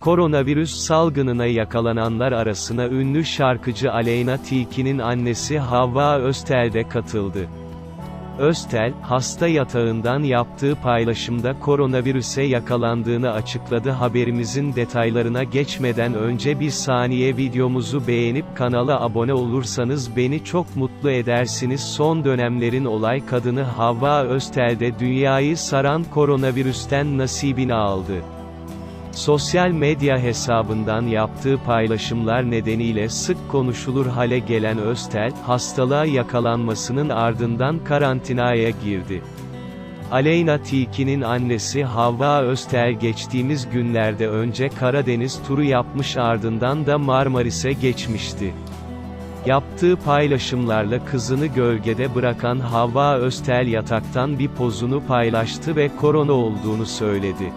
Koronavirüs salgınına yakalananlar arasına ünlü şarkıcı Aleyna Tilki'nin annesi Havva Öztel de katıldı. Öztel, hasta yatağından yaptığı paylaşımda koronavirüse yakalandığını açıkladı. Haberimizin detaylarına geçmeden önce bir saniye videomuzu beğenip kanala abone olursanız beni çok mutlu edersiniz. Son dönemlerin olay kadını Havva Öztel de dünyayı saran koronavirüsten nasibini aldı. Sosyal medya hesabından yaptığı paylaşımlar nedeniyle sık konuşulur hale gelen Öztel, hastalığa yakalanmasının ardından karantinaya girdi. Aleyna Tilki'nin annesi Havva Öztel geçtiğimiz günlerde önce Karadeniz turu yapmış ardından da Marmaris'e geçmişti. Yaptığı paylaşımlarla kızını gölgede bırakan Havva Öztel yataktan bir pozunu paylaştı ve korona olduğunu söyledi.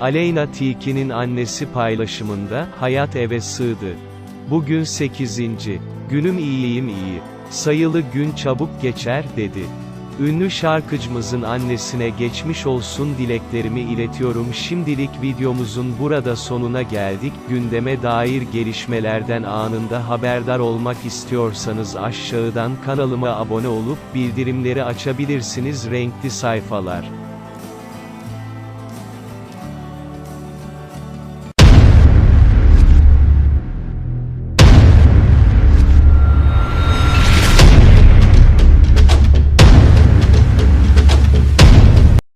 Aleyna Tilki'nin annesi paylaşımında, hayat eve sığdı. Bugün 8. Günüm iyiyim iyi. Sayılı gün çabuk geçer, dedi. Ünlü şarkıcımızın annesine geçmiş olsun dileklerimi iletiyorum şimdilik videomuzun burada sonuna geldik, gündeme dair gelişmelerden anında haberdar olmak istiyorsanız aşağıdan kanalıma abone olup bildirimleri açabilirsiniz renkli sayfalar.